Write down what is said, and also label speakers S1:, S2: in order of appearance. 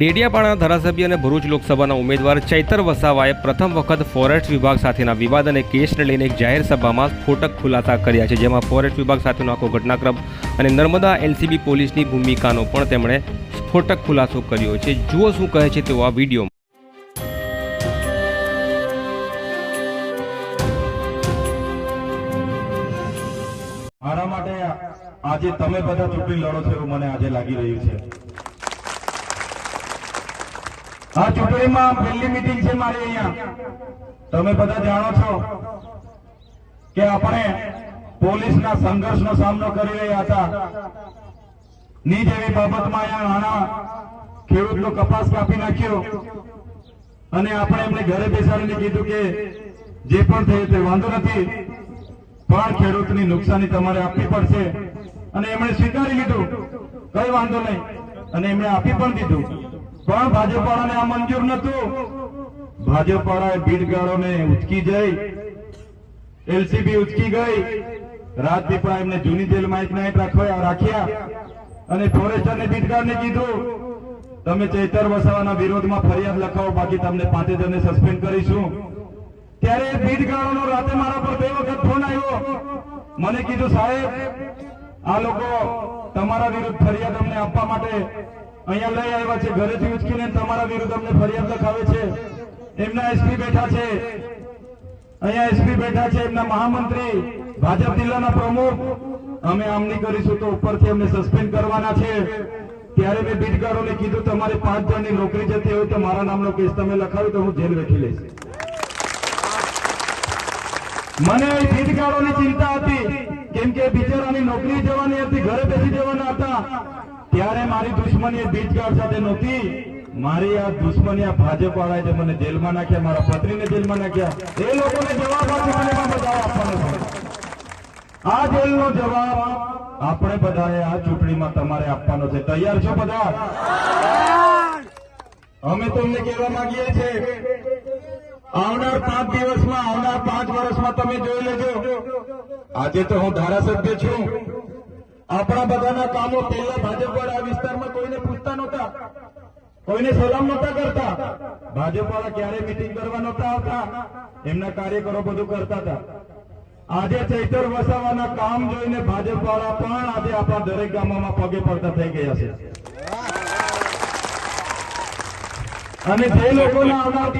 S1: ડેડિયાપાડા ધારાસભ્ય અને ભરૂચ લોકસભાના ઉમેદવાર ચૈતર વસાવાએ પ્રથમ વખત ફોરેસ્ટ વિભાગ સાથેના વિવાદ અને કેસને લઈને એક જાહેર સભામાં સ્ફોટક ખુલાસા કર્યા છે, જેમાં ફોરેસ્ટ વિભાગ સાથેનો આખો ઘટનાક્રમ અને નર્મદા એલસીબી પોલીસની ભૂમિકાનો પણ તેમણે સ્ફોટક ખુલાસો કર્યો છે. જુઓ શું કહે છે તેઓ આ વીડિયો
S2: આજે તમે બધા ચૂંટણી લડો છો એવું મને આજે લાગી રહ્યું છે. આ ચૂંટણીમાં પહેલી મિટિંગ છે મારી અહીંયા. તમે બધા જાણો છો કે આપણે પોલીસના સંઘર્ષનો સામનો કરી રહ્યા હતા. ની જેવી બાબતમાં અહીંયા નાણા ખેડૂતનો કપાસ કાપી નાખ્યો. અને આપણે એમને ઘરે બેસાડીને કીધું કે જે પણ થયું તે વાંધો નથી. પણ ખેડૂતની નુકસાની તમારે આપવી પડશે. અને એમણે સ્વીકારી લીધું. કઈ વાંધો નહીં. અને એમણે આપી પણ દીધું. પણ ભાજપવાળાને આ મંજૂર નતું ભાજપવાળાએ ભીડગાળોને ઉચકી જઈ, એલસીબી ઉચકી ગઈ. રાજપીપળા એમને જૂની જેલમાં એક નાઇટ રાખવા રાખ્યા અને ફોરેસ્ટરને ભીડગાળને કીધું, તમે ચૈતર વસાવાના વિરોધમાં ફરિયાદ લખાવો, બાકી તમને પાંચે જણને સસ્પેન્ડ કરીશું. ત્યારે ભીડગાળોનો રાતે મારા પર બે વખત ફોન આવ્યો. મને કીધું, સાહેબ, આ લોકો તમારા વિરુદ્ધ ફરિયાદ અમને આપવા માટે અહીંયા લઈ આવ્યા છે, ઘરેથી ઉચકીને તમારા વિરુદ્ધ અમને ફરિયાદ લખાવે છે. એમના એસપી બેઠા છે. અહીંયા એસપી બેઠા છે એમના મહામંત્રી, ભાજપ જિલ્લાના પ્રમુખ. અમે આમ કરીશું તો ઉપરથી અમને સસ્પેન્ડ કરવાના છે. ત્યારે મેં બીટકારોને કીધું, તમારે પાંચ જણની નોકરી જતી હોય તો મારા નામનો કેસ તમે લખાવ્યો તો હું જેલ વેઠી લઈશ. મને ભીડગાળોની ચિંતા હતી, કેમ કે બિચારાની નોકરી જવાની હતી, ઘરે બેસી જવાના હતા. ત્યારે મારી દુશ્મની બીજગાર સાથે નહોતી. મારી આ દુશ્મની આ ભાજપ વાળા જે મને જેલમાં નાખ્યા, મારા પત્નીને જેલમાં નાખ્યા, એ લોકોને જવાબ આપવાનો આ જેલનો જવાબ આપણે બધાએ આ ચૂંટણીમાં તમારે આપવાનો છે. તૈયાર છો બધા? અમે તમને કહેવા માંગીએ છીએ, આવનાર પાંચ દિવસમાં, આવનાર પાંચ વર્ષમાં તમે જોઈ લેજો. આજે તો હું ધારાસભ્ય છું. આપણા બધાના કામો પહેલા ભાજપવાળા આ વિસ્તારમાં કોઈને પૂછતા નહોતા. કોઈને સલામ નહોતા કરતા. ભાજપવાળા ક્યારે મિટિંગ કરવા નહોતા આવતા. એમના કાર્યકરો બધું કરતા હતા. આજે ચૈતર વસાવાના કામ જોઈને ભાજપવાળા પણ આજે આપણા દરેક ગામોમાં પગે પડતા થઈ ગયા છે. અને જે લોકોના આવનાર